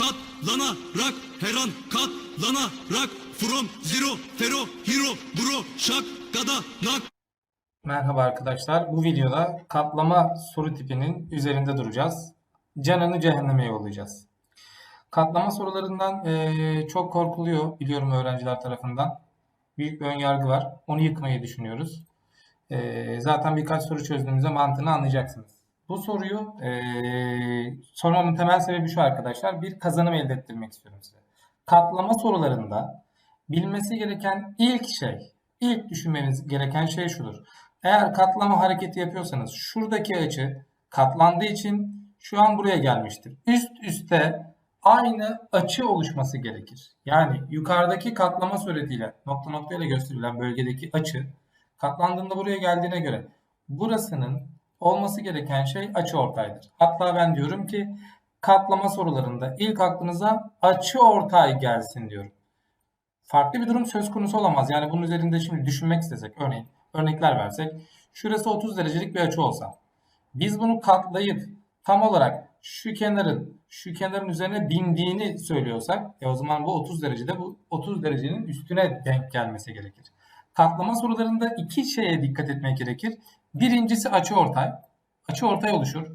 Katlanarak her an katlanarak From zero fero hero bro şak gada nak Merhaba arkadaşlar. Bu videoda katlama soru tipinin üzerinde duracağız. Canını cehenneme yollayacağız. Katlama sorularından eee, çok korkuluyor biliyorum öğrenciler tarafından. Büyük bir önyargı var. Onu yıkmayı düşünüyoruz. Eee, zaten birkaç soru çözdüğümüzde mantığını anlayacaksınız. Bu soruyu eee, sormamın temel sebebi şu arkadaşlar. Bir kazanım elde ettirmek istiyorum size. Katlama sorularında bilmesi gereken ilk şey, ilk düşünmeniz gereken şey şudur. Eğer katlama hareketi yapıyorsanız şuradaki açı katlandığı için şu an buraya gelmiştir. Üst üste aynı açı oluşması gerekir. Yani yukarıdaki katlama suretiyle nokta nokta ile gösterilen bölgedeki açı katlandığında buraya geldiğine göre burasının olması gereken şey açı ortaydır. Hatta ben diyorum ki katlama sorularında ilk aklınıza açı ortay gelsin diyorum farklı bir durum söz konusu olamaz. Yani bunun üzerinde şimdi düşünmek istesek, örneğin örnekler versek, şurası 30 derecelik bir açı olsa, biz bunu katlayıp tam olarak şu kenarın şu kenarın üzerine bindiğini söylüyorsak, e o zaman bu 30 derecede bu 30 derecenin üstüne denk gelmesi gerekir. Katlama sorularında iki şeye dikkat etmek gerekir. Birincisi açı ortay. Açı ortay oluşur.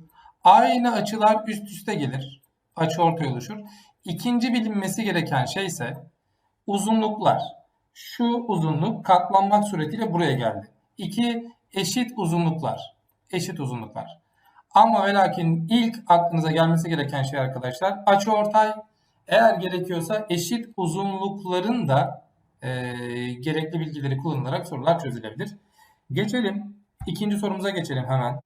Aynı açılar üst üste gelir. Açı ortay oluşur. İkinci bilinmesi gereken şey ise uzunluklar. Şu uzunluk katlanmak suretiyle buraya geldi. İki eşit uzunluklar. Eşit uzunluklar. Ama ve lakin ilk aklınıza gelmesi gereken şey arkadaşlar açıortay. Eğer gerekiyorsa eşit uzunlukların da eee, gerekli bilgileri kullanılarak sorular çözülebilir. Geçelim. İkinci sorumuza geçelim hemen.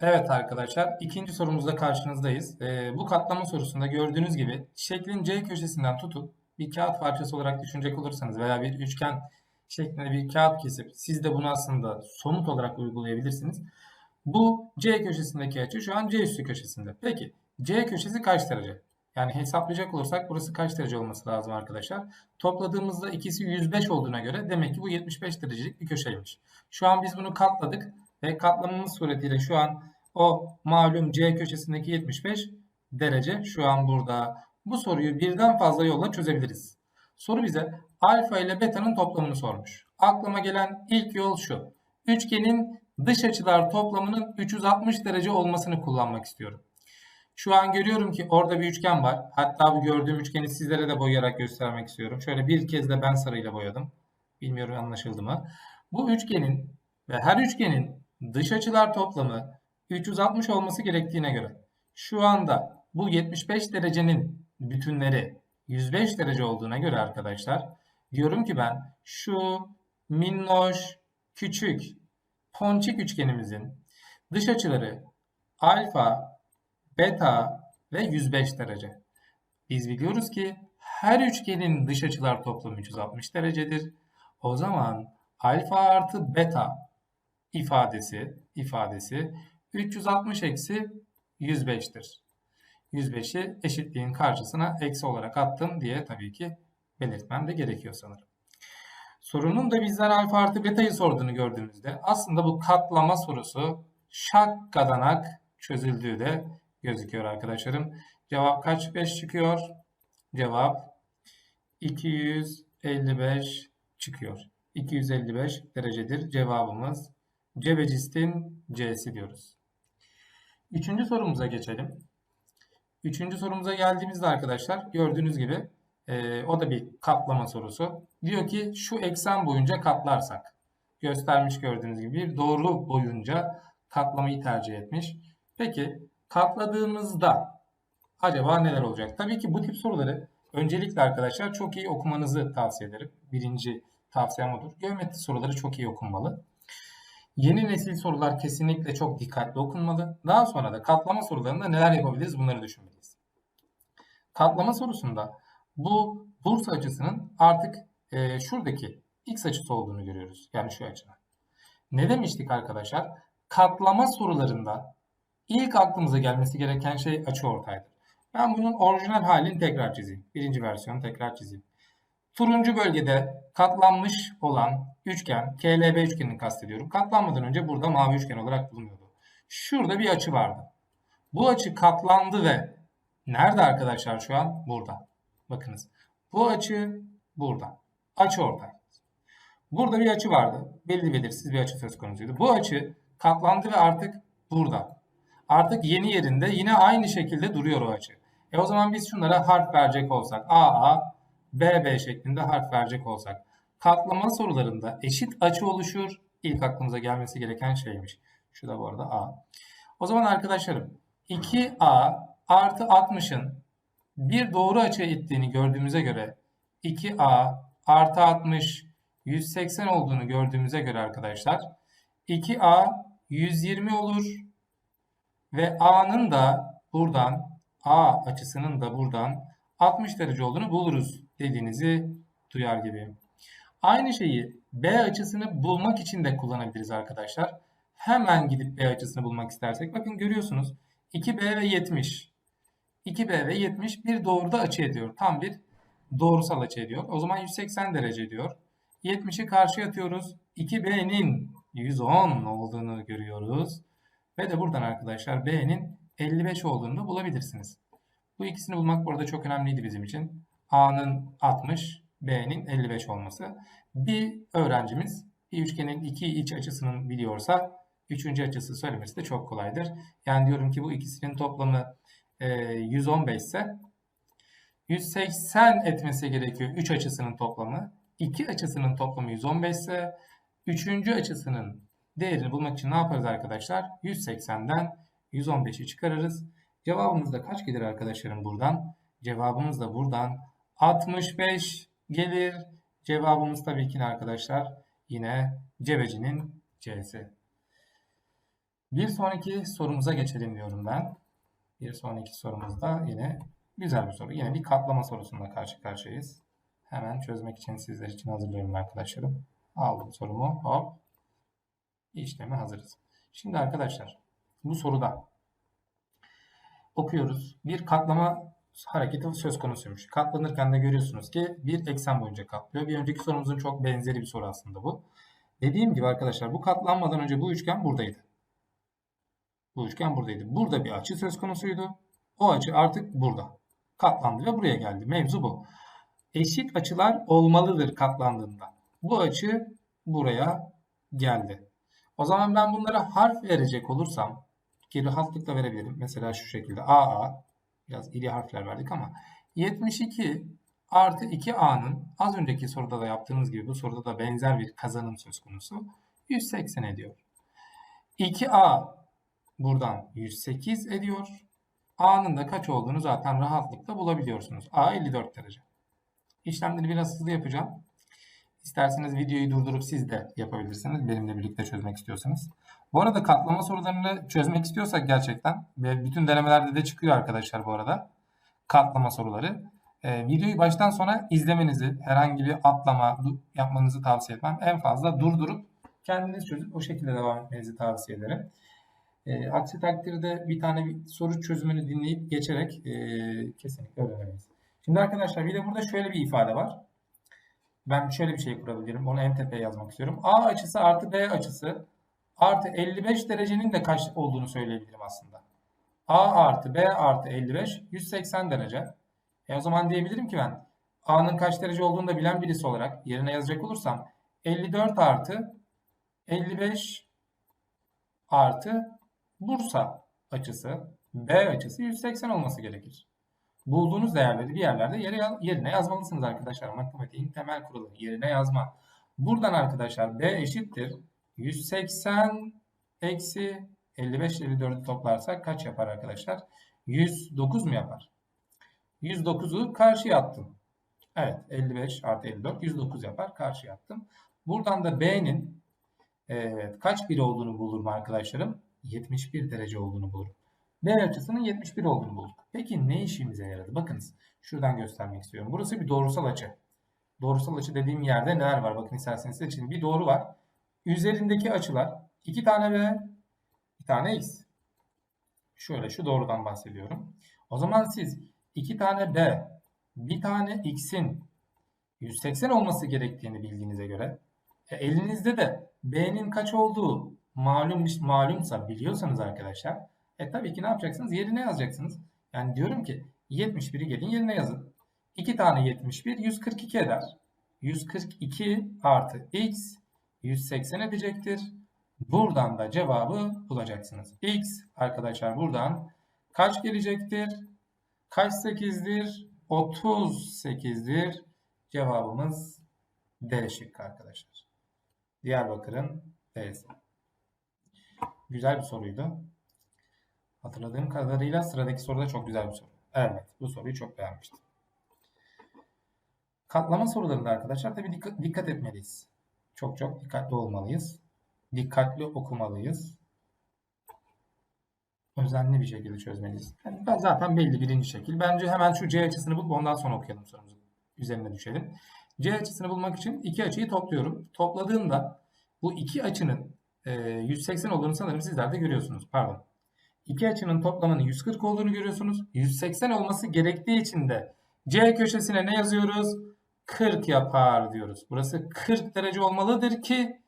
Evet arkadaşlar, ikinci sorumuzda karşınızdayız. Ee, bu katlama sorusunda gördüğünüz gibi şeklin C köşesinden tutup bir kağıt parçası olarak düşünecek olursanız veya bir üçgen şeklinde bir kağıt kesip siz de bunu aslında somut olarak uygulayabilirsiniz. Bu C köşesindeki açı şu an C üssü köşesinde. Peki C köşesi kaç derece? Yani hesaplayacak olursak burası kaç derece olması lazım arkadaşlar? Topladığımızda ikisi 105 olduğuna göre demek ki bu 75 derecelik bir köşeymiş. Şu an biz bunu katladık ve katlamamız suretiyle şu an o malum C köşesindeki 75 derece şu an burada. Bu soruyu birden fazla yolla çözebiliriz. Soru bize alfa ile beta'nın toplamını sormuş. Aklıma gelen ilk yol şu. Üçgenin dış açılar toplamının 360 derece olmasını kullanmak istiyorum. Şu an görüyorum ki orada bir üçgen var. Hatta bu gördüğüm üçgeni sizlere de boyayarak göstermek istiyorum. Şöyle bir kez de ben sarıyla boyadım. Bilmiyorum anlaşıldı mı? Bu üçgenin ve her üçgenin dış açılar toplamı 360 olması gerektiğine göre şu anda bu 75 derecenin bütünleri 105 derece olduğuna göre arkadaşlar diyorum ki ben şu minnoş küçük ponçik üçgenimizin dış açıları alfa, beta ve 105 derece. Biz biliyoruz ki her üçgenin dış açılar toplamı 360 derecedir. O zaman alfa artı beta ifadesi ifadesi 360 eksi 105'tir. 105'i eşitliğin karşısına eksi olarak attım diye tabii ki belirtmem de gerekiyor sanırım. Sorunun da bizler alfa artı beta'yı sorduğunu gördüğümüzde aslında bu katlama sorusu şakkadanak çözüldüğü de gözüküyor arkadaşlarım. Cevap kaç 5 çıkıyor? Cevap 255 çıkıyor. 255 derecedir cevabımız. Cebecistin C'si diyoruz. Üçüncü sorumuza geçelim. Üçüncü sorumuza geldiğimizde arkadaşlar gördüğünüz gibi e, o da bir katlama sorusu. Diyor ki şu eksen boyunca katlarsak göstermiş gördüğünüz gibi bir doğru boyunca katlamayı tercih etmiş. Peki katladığımızda acaba neler olacak? Tabii ki bu tip soruları öncelikle arkadaşlar çok iyi okumanızı tavsiye ederim. Birinci tavsiyem odur. Geometri soruları çok iyi okunmalı. Yeni nesil sorular kesinlikle çok dikkatli okunmalı. Daha sonra da katlama sorularında neler yapabiliriz bunları düşünmeliyiz. Katlama sorusunda bu burs açısının artık e, şuradaki x açısı olduğunu görüyoruz. Yani şu açının. Ne demiştik arkadaşlar? Katlama sorularında ilk aklımıza gelmesi gereken şey açı ortaydır. Ben bunun orijinal halini tekrar çizeyim. Birinci versiyonu tekrar çizeyim. Turuncu bölgede katlanmış olan üçgen, KLB üçgenini kastediyorum. Katlanmadan önce burada mavi üçgen olarak bulunuyordu. Şurada bir açı vardı. Bu açı katlandı ve nerede arkadaşlar şu an? Burada. Bakınız. Bu açı burada. Açı ortay. Burada bir açı vardı. Belli belirsiz bir açı söz konusuydu. Bu açı katlandı ve artık burada. Artık yeni yerinde yine aynı şekilde duruyor o açı. E o zaman biz şunlara harf verecek olsak AA, BB şeklinde harf verecek olsak katlama sorularında eşit açı oluşur. İlk aklımıza gelmesi gereken şeymiş. Şu da bu arada A. O zaman arkadaşlarım 2A artı 60'ın bir doğru açıya ittiğini gördüğümüze göre 2A artı 60 180 olduğunu gördüğümüze göre arkadaşlar 2A 120 olur ve A'nın da buradan A açısının da buradan 60 derece olduğunu buluruz dediğinizi duyar gibi. Aynı şeyi B açısını bulmak için de kullanabiliriz arkadaşlar. Hemen gidip B açısını bulmak istersek bakın görüyorsunuz 2B ve 70. 2B ve 70 bir doğruda açı ediyor. Tam bir doğrusal açı ediyor. O zaman 180 derece ediyor. 70'i karşıya atıyoruz. 2B'nin 110 olduğunu görüyoruz. Ve de buradan arkadaşlar B'nin 55 olduğunu bulabilirsiniz. Bu ikisini bulmak burada çok önemliydi bizim için. A'nın 60, B'nin 55 olması. Bir öğrencimiz bir üçgenin iki iç açısını biliyorsa üçüncü açısı söylemesi de çok kolaydır. Yani diyorum ki bu ikisinin toplamı e, 115 ise 180 etmesi gerekiyor 3 açısının toplamı. 2 açısının toplamı 115 ise 3. açısının değerini bulmak için ne yaparız arkadaşlar? 180'den 115'i çıkarırız. Cevabımız da kaç gelir arkadaşlarım buradan? Cevabımız da buradan 65 gelir. Cevabımız tabii ki arkadaşlar? Yine cebecinin C'si. Bir sonraki sorumuza geçelim diyorum ben. Bir sonraki sorumuzda yine güzel bir soru. Yine bir katlama sorusunda karşı karşıyayız. Hemen çözmek için sizler için hazırlıyorum arkadaşlarım. Aldım sorumu. Hop. İşleme hazırız. Şimdi arkadaşlar bu soruda okuyoruz. Bir katlama hareketi söz konusuymuş. Katlanırken de görüyorsunuz ki bir eksen boyunca katlıyor. Bir önceki sorumuzun çok benzeri bir soru aslında bu. Dediğim gibi arkadaşlar bu katlanmadan önce bu üçgen buradaydı. Bu üçgen buradaydı. Burada bir açı söz konusuydu. O açı artık burada. Katlandı ve buraya geldi. Mevzu bu. Eşit açılar olmalıdır katlandığında. Bu açı buraya geldi. O zaman ben bunlara harf verecek olursam ki rahatlıkla verebilirim. Mesela şu şekilde AA biraz iri harfler verdik ama 72 artı 2A'nın az önceki soruda da yaptığımız gibi bu soruda da benzer bir kazanım söz konusu. 180 ediyor. 2A buradan 108 ediyor. A'nın da kaç olduğunu zaten rahatlıkla bulabiliyorsunuz. A 54 derece. İşlemleri biraz hızlı yapacağım. İsterseniz videoyu durdurup siz de yapabilirsiniz. Benimle birlikte çözmek istiyorsanız. Bu arada katlama sorularını çözmek istiyorsak gerçekten ve bütün denemelerde de çıkıyor arkadaşlar bu arada. Katlama soruları. Ee, videoyu baştan sona izlemenizi, herhangi bir atlama yapmanızı tavsiye etmem. En fazla durdurup kendiniz çözüp o şekilde devam etmenizi tavsiye ederim. E, aksi takdirde bir tane bir soru çözümünü dinleyip geçerek e, kesinlikle öğrenemeyiz. Şimdi arkadaşlar bir de burada şöyle bir ifade var. Ben şöyle bir şey kurabilirim. Onu en tepeye yazmak istiyorum. A açısı artı B açısı artı 55 derecenin de kaç olduğunu söyleyebilirim aslında. A artı B artı 55 180 derece. E o zaman diyebilirim ki ben A'nın kaç derece olduğunu da bilen birisi olarak yerine yazacak olursam 54 artı 55 artı Bursa açısı B açısı 180 olması gerekir. Bulduğunuz değerleri bir yerlerde yere, yerine yazmalısınız arkadaşlar. Matematiğin temel kuralı yerine yazma. Buradan arkadaşlar B eşittir. 180 eksi 55 ile 54'ü toplarsak kaç yapar arkadaşlar? 109 mu yapar? 109'u karşıya attım. Evet 55 artı 54 109 yapar. Karşıya attım. Buradan da B'nin evet, kaç bir olduğunu bulurum arkadaşlarım? 71 derece olduğunu bulurum. B açısının 71 olduğunu bulduk. Peki ne işimize yaradı? Bakınız şuradan göstermek istiyorum. Burası bir doğrusal açı. Doğrusal açı dediğim yerde neler var? Bakın isterseniz size için bir doğru var. Üzerindeki açılar 2 tane B, bir tane X. Şöyle şu doğrudan bahsediyorum. O zaman siz 2 tane B, bir tane X'in 180 olması gerektiğini bildiğinize göre e, elinizde de B'nin kaç olduğu malum malumsa biliyorsanız arkadaşlar E tabii ki ne yapacaksınız? Yerine yazacaksınız. Yani diyorum ki 71'i gelin yerine yazın. 2 tane 71 142 eder. 142 artı x 180 edecektir. Buradan da cevabı bulacaksınız. x arkadaşlar buradan kaç gelecektir? Kaç 8'dir? 38'dir. Cevabımız D şıkkı arkadaşlar. Diyarbakır'ın D'si. Güzel bir soruydu. Hatırladığım kadarıyla sıradaki soru da çok güzel bir soru. Evet, bu soruyu çok beğenmiştim. Katlama sorularında arkadaşlar tabii dikkat, dikkat etmeliyiz. Çok çok dikkatli olmalıyız. Dikkatli okumalıyız. Özenli bir şekilde çözmeliyiz. Yani ben zaten belli birinci şekil. Bence hemen şu C açısını bulup ondan sonra okuyalım sorumuzu. Üzerine düşelim. C açısını bulmak için iki açıyı topluyorum. Topladığımda bu iki açının e, 180 olduğunu sanırım sizler de görüyorsunuz. Pardon. İki açının toplamının 140 olduğunu görüyorsunuz. 180 olması gerektiği için de C köşesine ne yazıyoruz? 40 yapar diyoruz. Burası 40 derece olmalıdır ki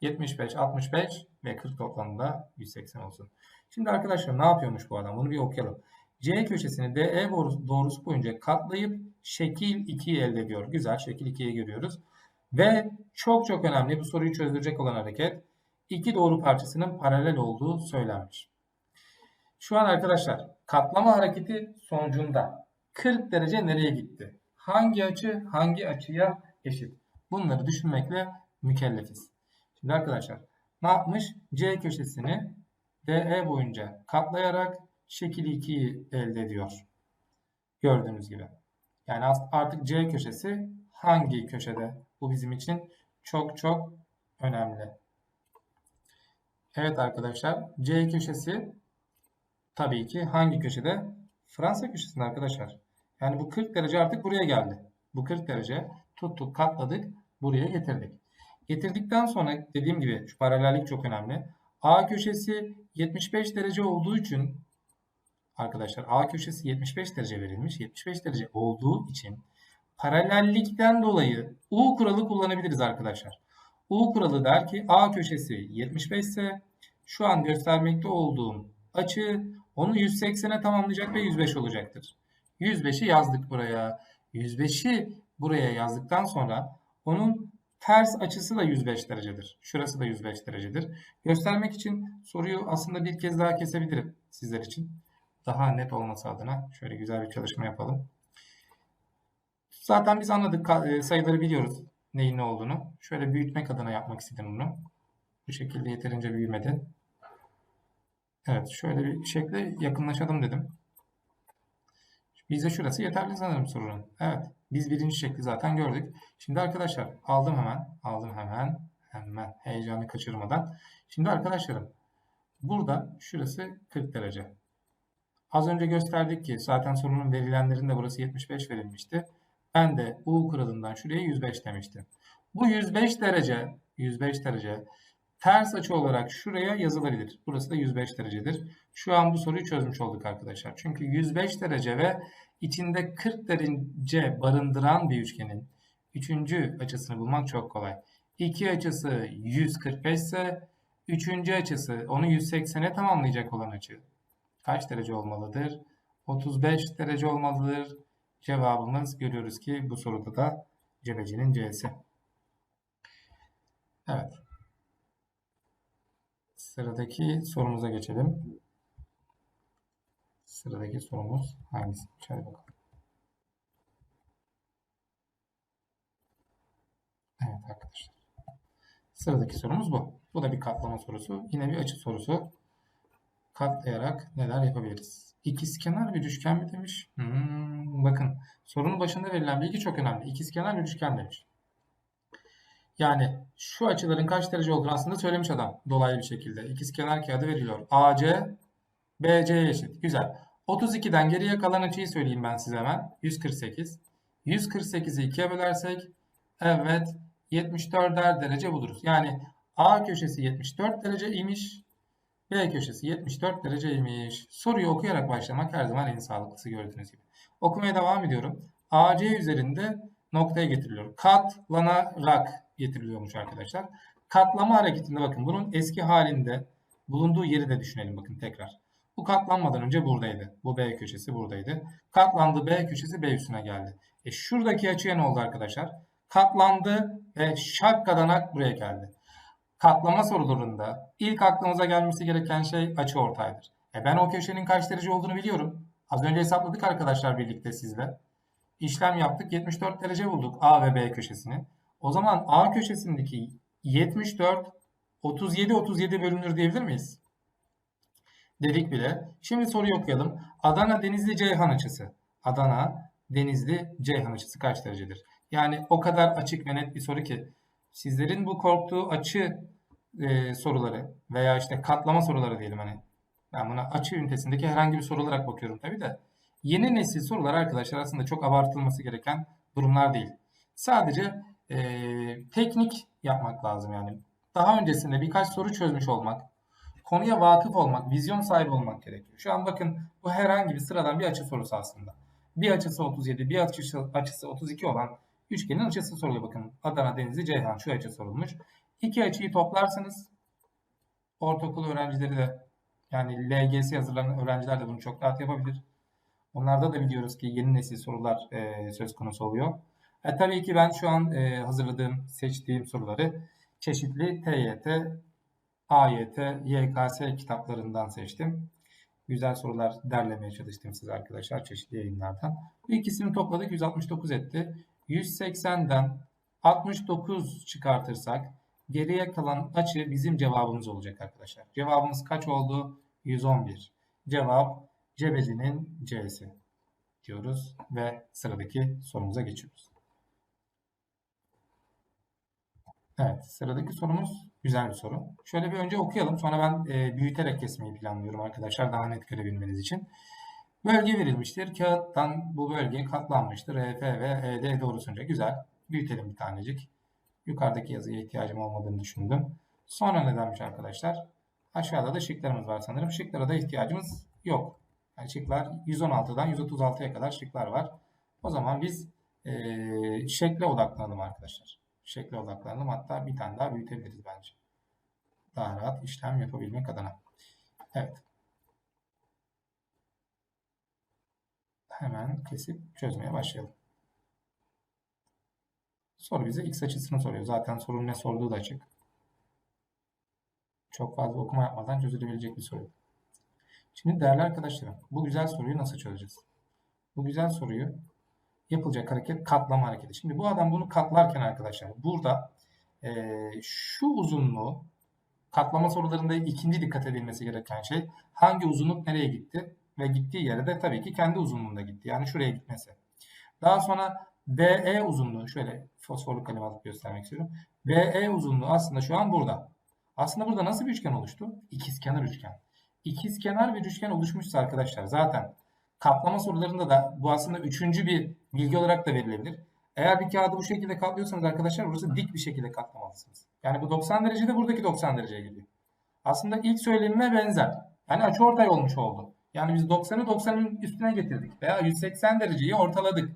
75, 65 ve 40 toplamında 180 olsun. Şimdi arkadaşlar ne yapıyormuş bu adam? Bunu bir okuyalım. C köşesini DE doğrusu, boyunca katlayıp şekil 2'yi elde ediyor. Güzel şekil 2'yi görüyoruz. Ve çok çok önemli bu soruyu çözdürecek olan hareket iki doğru parçasının paralel olduğu söylenmiş. Şu an arkadaşlar katlama hareketi sonucunda 40 derece nereye gitti? Hangi açı hangi açıya eşit? Bunları düşünmekle mükellefiz. Şimdi arkadaşlar ne yapmış? C köşesini DE boyunca katlayarak şekil 2'yi elde ediyor. Gördüğünüz gibi. Yani artık C köşesi hangi köşede? Bu bizim için çok çok önemli. Evet arkadaşlar C köşesi tabii ki hangi köşede? Fransa köşesinde arkadaşlar. Yani bu 40 derece artık buraya geldi. Bu 40 derece tuttuk katladık buraya getirdik. Getirdikten sonra dediğim gibi şu paralellik çok önemli. A köşesi 75 derece olduğu için arkadaşlar A köşesi 75 derece verilmiş. 75 derece olduğu için paralellikten dolayı U kuralı kullanabiliriz arkadaşlar. U kuralı der ki A köşesi 75 ise şu an göstermekte olduğum açı onu 180'e tamamlayacak ve 105 olacaktır. 105'i yazdık buraya. 105'i buraya yazdıktan sonra onun ters açısı da 105 derecedir. Şurası da 105 derecedir. Göstermek için soruyu aslında bir kez daha kesebilirim sizler için. Daha net olması adına şöyle güzel bir çalışma yapalım. Zaten biz anladık sayıları biliyoruz neyin ne olduğunu. Şöyle büyütmek adına yapmak istedim bunu. Bu şekilde yeterince büyümedi. Evet şöyle bir şekle yakınlaşalım dedim. Bize şurası yeterli sanırım sorunun. Evet. Biz birinci şekli zaten gördük. Şimdi arkadaşlar aldım hemen. Aldım hemen. Hemen heyecanı kaçırmadan. Şimdi arkadaşlarım burada şurası 40 derece. Az önce gösterdik ki zaten sorunun verilenlerinde burası 75 verilmişti. Ben de U kuralından şuraya 105 demiştim. Bu 105 derece 105 derece ters açı olarak şuraya yazılabilir. Burası da 105 derecedir. Şu an bu soruyu çözmüş olduk arkadaşlar. Çünkü 105 derece ve içinde 40 derece barındıran bir üçgenin üçüncü açısını bulmak çok kolay. İki açısı 145 ise üçüncü açısı onu 180'e tamamlayacak olan açı kaç derece olmalıdır? 35 derece olmalıdır. Cevabımız görüyoruz ki bu soruda da cebecinin C'si. Evet. Sıradaki sorumuza geçelim. Sıradaki sorumuz hangisi? Hadi bakalım. Evet arkadaşlar. Sıradaki sorumuz bu. Bu da bir katlama sorusu. Yine bir açı sorusu. Katlayarak neler yapabiliriz? İkizkenar bir üçgen mi demiş? Hmm, bakın sorunun başında verilen bilgi çok önemli. İkizkenar bir üçgen demiş. Yani şu açıların kaç derece olduğunu aslında söylemiş adam dolaylı bir şekilde. İkizkenar kağıdı veriliyor. AC BC'ye eşit. Güzel. 32'den geriye kalan açıyı söyleyeyim ben size hemen. 148. 148'i 2'ye bölersek evet 74'er derece buluruz. Yani A köşesi 74 derece imiş. B köşesi 74 dereceymiş. Soruyu okuyarak başlamak her zaman en sağlıklısı gördüğünüz gibi. Okumaya devam ediyorum. AC üzerinde noktaya getiriliyor. Katlanarak getiriliyormuş arkadaşlar. Katlama hareketinde bakın bunun eski halinde bulunduğu yeri de düşünelim bakın tekrar. Bu katlanmadan önce buradaydı. Bu B köşesi buradaydı. Katlandı B köşesi B üstüne geldi. E şuradaki açıya ne oldu arkadaşlar? Katlandı ve şakkadanak buraya geldi. Katlama sorularında ilk aklımıza gelmesi gereken şey açı ortaydır. E ben o köşenin kaç derece olduğunu biliyorum. Az önce hesapladık arkadaşlar birlikte sizle. İşlem yaptık. 74 derece bulduk A ve B köşesini. O zaman A köşesindeki 74 37 37 bölünür diyebilir miyiz? Dedik bile. Şimdi soruyu okuyalım. Adana Denizli Ceyhan açısı. Adana Denizli Ceyhan açısı kaç derecedir? Yani o kadar açık ve net bir soru ki sizlerin bu korktuğu açı e, soruları veya işte katlama soruları diyelim hani ben buna açı ünitesindeki herhangi bir soru olarak bakıyorum tabii de yeni nesil sorular arkadaşlar aslında çok abartılması gereken durumlar değil. Sadece e, teknik yapmak lazım yani. Daha öncesinde birkaç soru çözmüş olmak, konuya vakıf olmak, vizyon sahibi olmak gerekiyor. Şu an bakın bu herhangi bir sıradan bir açı sorusu aslında. Bir açısı 37, bir açısı, açısı 32 olan üçgenin açısı soruluyor bakın. Adana, Denizli, Ceyhan şu açı sorulmuş. İki açıyı toplarsınız. Ortaokul öğrencileri de yani LGS hazırlanan öğrenciler de bunu çok rahat yapabilir. Onlarda da biliyoruz ki yeni nesil sorular e, söz konusu oluyor. E, tabii ki ben şu an e, hazırladığım, seçtiğim soruları çeşitli TYT, AYT, YKS kitaplarından seçtim. Güzel sorular derlemeye çalıştım size arkadaşlar çeşitli yayınlardan. Bu ikisini topladık 169 etti. 180'den 69 çıkartırsak geriye kalan açı bizim cevabımız olacak arkadaşlar. Cevabımız kaç oldu? 111. Cevap Cebeli'nin C'si diyoruz ve sıradaki sorumuza geçiyoruz. Evet, sıradaki sorumuz güzel bir soru. Şöyle bir önce okuyalım. Sonra ben e, büyüterek kesmeyi planlıyorum arkadaşlar daha net görebilmeniz için. Bölge verilmiştir. Kağıttan bu bölge katlanmıştır. EF ve ED doğrusunca güzel. Büyütelim bir tanecik. Yukarıdaki yazıya ihtiyacım olmadığını düşündüm. Sonra nedenmiş arkadaşlar? Aşağıda da şıklarımız var sanırım. Şıklara da ihtiyacımız yok. Yani şıklar 116'dan 136'ya kadar şıklar var. O zaman biz e, şekle odaklanalım arkadaşlar. Şekle odaklanalım. Hatta bir tane daha büyütebiliriz bence. Daha rahat işlem yapabilmek adına. Evet. Hemen kesip çözmeye başlayalım. Soru bize x açısını soruyor. Zaten sorunun ne sorduğu da açık. Çok fazla okuma yapmadan çözülebilecek bir soru. Şimdi değerli arkadaşlarım, bu güzel soruyu nasıl çözeceğiz? Bu güzel soruyu yapılacak hareket katlama hareketi. Şimdi bu adam bunu katlarken arkadaşlar burada e, şu uzunluğu katlama sorularında ikinci dikkat edilmesi gereken şey hangi uzunluk nereye gitti ve gittiği yere de tabii ki kendi uzunluğunda gitti. Yani şuraya gitmesi. Daha sonra BE uzunluğu şöyle fosforlu kalem alıp göstermek istiyorum. BE uzunluğu aslında şu an burada. Aslında burada nasıl bir üçgen oluştu? İkizkenar üçgen. İkizkenar bir üçgen oluşmuşsa arkadaşlar zaten katlama sorularında da bu aslında üçüncü bir bilgi olarak da verilebilir. Eğer bir kağıdı bu şekilde katlıyorsanız arkadaşlar burası dik bir şekilde katlamalısınız. Yani bu 90 derecede buradaki 90 dereceye geliyor. Aslında ilk söylenime benzer. Yani açıortay olmuş oldu. Yani biz 90'ı 90'ın üstüne getirdik veya 180 dereceyi ortaladık.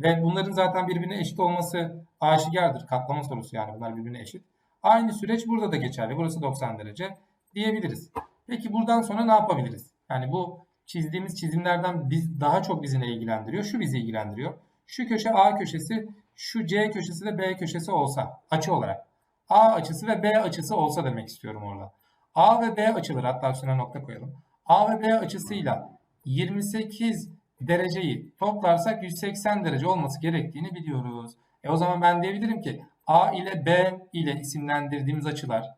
Ve bunların zaten birbirine eşit olması aşikardır. Katlama sorusu yani bunlar birbirine eşit. Aynı süreç burada da geçerli. Burası 90 derece diyebiliriz. Peki buradan sonra ne yapabiliriz? Yani bu çizdiğimiz çizimlerden biz daha çok bizi ne ilgilendiriyor? Şu bizi ilgilendiriyor. Şu köşe A köşesi, şu C köşesi de B köşesi olsa açı olarak. A açısı ve B açısı olsa demek istiyorum orada. A ve B açıları hatta üstüne nokta koyalım. A ve B açısıyla 28 dereceyi toplarsak 180 derece olması gerektiğini biliyoruz. E o zaman ben diyebilirim ki A ile B ile isimlendirdiğimiz açılar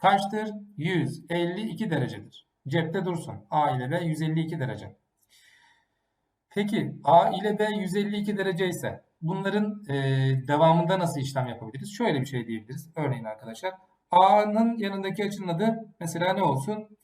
kaçtır? 152 derecedir. Cepte dursun. A ile B 152 derece. Peki A ile B 152 derece ise bunların e, devamında nasıl işlem yapabiliriz? Şöyle bir şey diyebiliriz. Örneğin arkadaşlar A'nın yanındaki açının adı mesela ne olsun?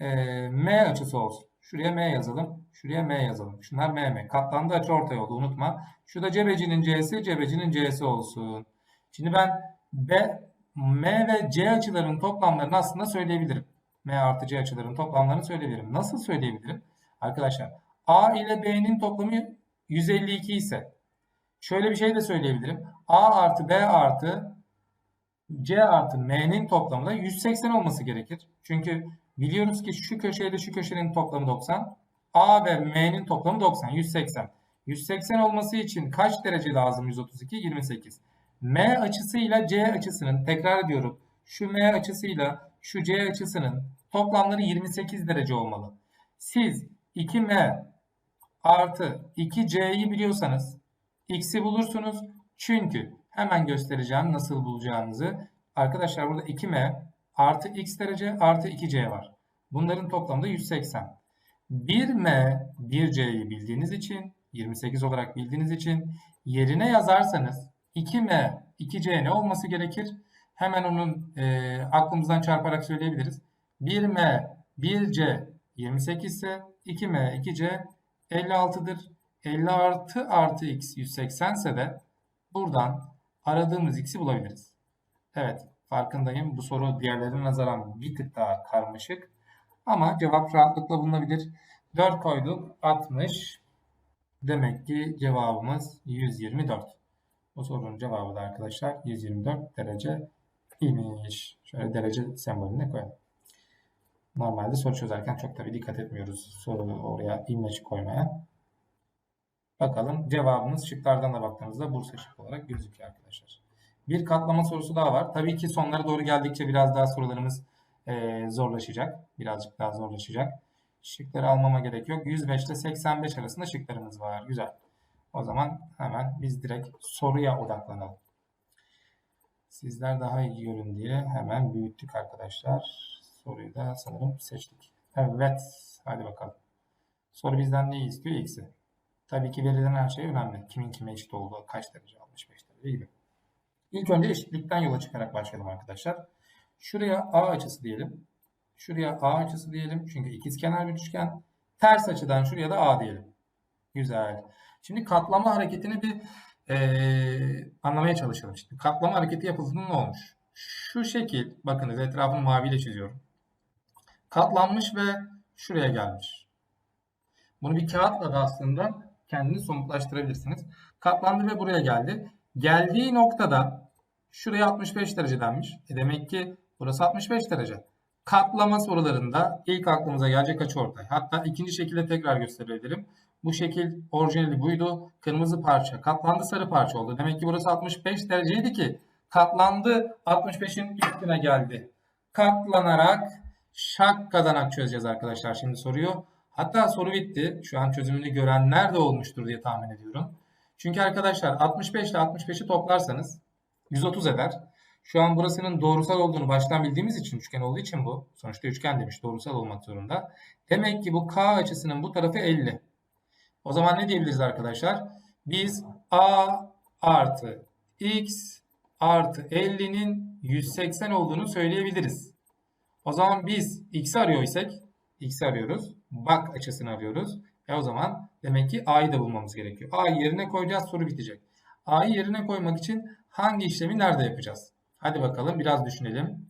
E, M açısı olsun. Şuraya M yazalım. Şuraya M yazalım. Şunlar M M. Katlandı açı ortaya oldu unutma. Şurada cebecinin C'si cebecinin C'si olsun. Şimdi ben B, M ve C açılarının toplamlarını aslında söyleyebilirim. M artı C açılarının toplamlarını söyleyebilirim. Nasıl söyleyebilirim? Arkadaşlar A ile B'nin toplamı 152 ise şöyle bir şey de söyleyebilirim. A artı B artı C artı M'nin toplamı da 180 olması gerekir. Çünkü biliyoruz ki şu köşeyle şu köşenin toplamı 90. A ve M'nin toplamı 90. 180. 180 olması için kaç derece lazım 132? 28. M açısıyla C açısının tekrar ediyorum. Şu M açısıyla şu C açısının toplamları 28 derece olmalı. Siz 2M artı 2C'yi biliyorsanız X'i bulursunuz. Çünkü hemen göstereceğim nasıl bulacağınızı. Arkadaşlar burada 2M artı X derece artı 2C var. Bunların toplamı da 180. 1M 1C'yi bildiğiniz için 28 olarak bildiğiniz için yerine yazarsanız 2M 2C ne olması gerekir? Hemen onun e, aklımızdan çarparak söyleyebiliriz. 1M 1C 28 ise 2M 2C 56'dır. 50 artı artı x 180 ise de buradan aradığımız x'i bulabiliriz. Evet farkındayım. Bu soru diğerlerine nazaran bir tık daha karmaşık. Ama cevap rahatlıkla bulunabilir. 4 koyduk 60. Demek ki cevabımız 124. Bu sorunun cevabı da arkadaşlar 124 derece imiş. Şöyle derece sembolünü koyalım. Normalde soru çözerken çok tabii dikkat etmiyoruz soru oraya imleci koymaya. Bakalım cevabımız şıklardan da baktığımızda Bursa şık olarak gözüküyor arkadaşlar. Bir katlama sorusu daha var. Tabii ki sonlara doğru geldikçe biraz daha sorularımız eee, zorlaşacak. Birazcık daha zorlaşacak. Şıkları almama gerek yok. 105 ile 85 arasında şıklarımız var. Güzel. O zaman hemen biz direkt soruya odaklanalım. Sizler daha iyi görün diye hemen büyüttük arkadaşlar. Soruyu da sanırım seçtik. Evet. Hadi bakalım. Soru bizden neyi istiyor? X'i. Tabii ki verilen her şey önemli. Kimin kime eşit olduğu, kaç derece almış, 5 derece gibi. İlk önce eşitlikten yola çıkarak başlayalım arkadaşlar. Şuraya A açısı diyelim. Şuraya A açısı diyelim. Çünkü ikizkenar bir üçgen. Ters açıdan şuraya da A diyelim. Güzel. Şimdi katlama hareketini bir eee, anlamaya çalışalım. Şimdi katlama hareketi yapıldığında ne olmuş? Şu şekil, bakınız etrafını maviyle çiziyorum. Katlanmış ve şuraya gelmiş. Bunu bir kağıtla da aslında kendini somutlaştırabilirsiniz. Katlandı ve buraya geldi. Geldiği noktada şuraya 65 derece denmiş. E demek ki burası 65 derece. Katlama sorularında ilk aklımıza gelecek açıortay. Hatta ikinci şekilde tekrar gösterebilirim. Bu şekil orijinali buydu. Kırmızı parça katlandı sarı parça oldu. Demek ki burası 65 dereceydi ki katlandı 65'in üstüne geldi. Katlanarak şakkadanak çözeceğiz arkadaşlar şimdi soruyu. Hatta soru bitti. Şu an çözümünü görenler de olmuştur diye tahmin ediyorum. Çünkü arkadaşlar 65 ile 65'i toplarsanız 130 eder. Şu an burasının doğrusal olduğunu baştan bildiğimiz için üçgen olduğu için bu. Sonuçta üçgen demiş doğrusal olmak zorunda. Demek ki bu K açısının bu tarafı 50. O zaman ne diyebiliriz arkadaşlar? Biz A artı X artı 50'nin 180 olduğunu söyleyebiliriz. O zaman biz X'i arıyor isek X'i arıyoruz. Bak açısını arıyoruz. E o zaman demek ki A'yı da bulmamız gerekiyor. A'yı yerine koyacağız soru bitecek. A'yı yerine koymak için hangi işlemi nerede yapacağız? Hadi bakalım biraz düşünelim.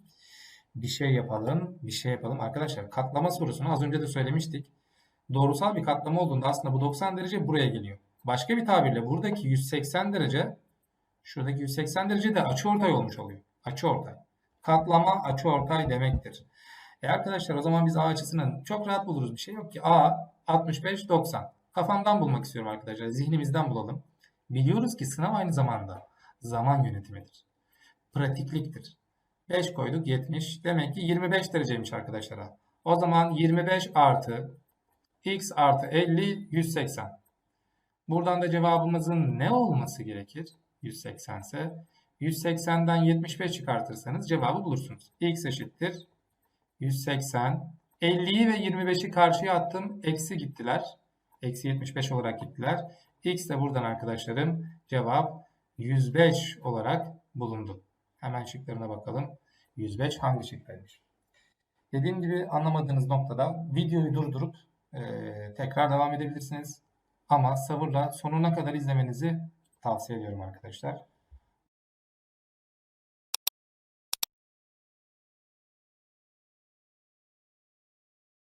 Bir şey yapalım. Bir şey yapalım. Arkadaşlar katlama sorusunu az önce de söylemiştik. Doğrusal bir katlama olduğunda aslında bu 90 derece buraya geliyor. Başka bir tabirle buradaki 180 derece şuradaki 180 derece de açıortay olmuş oluyor. Açıortay. Katlama açıortay demektir. E arkadaşlar o zaman biz A açısının çok rahat buluruz bir şey yok ki. A 65 90. Kafamdan bulmak istiyorum arkadaşlar. Zihnimizden bulalım. Biliyoruz ki sınav aynı zamanda zaman yönetimidir. Pratikliktir. 5 koyduk 70. Demek ki 25 dereceymiş arkadaşlar. O zaman 25 artı x artı 50 180. Buradan da cevabımızın ne olması gerekir? 180 ise 180'den 75 çıkartırsanız cevabı bulursunuz. x eşittir 180. 50'yi ve 25'i karşıya attım. Eksi gittiler. Eksi 75 olarak gittiler. X de buradan arkadaşlarım cevap 105 olarak bulundu. Hemen şıklarına bakalım. 105 hangi şıkkaymış? Dediğim gibi anlamadığınız noktada videoyu durdurup e, tekrar devam edebilirsiniz. Ama sabırla sonuna kadar izlemenizi tavsiye ediyorum arkadaşlar.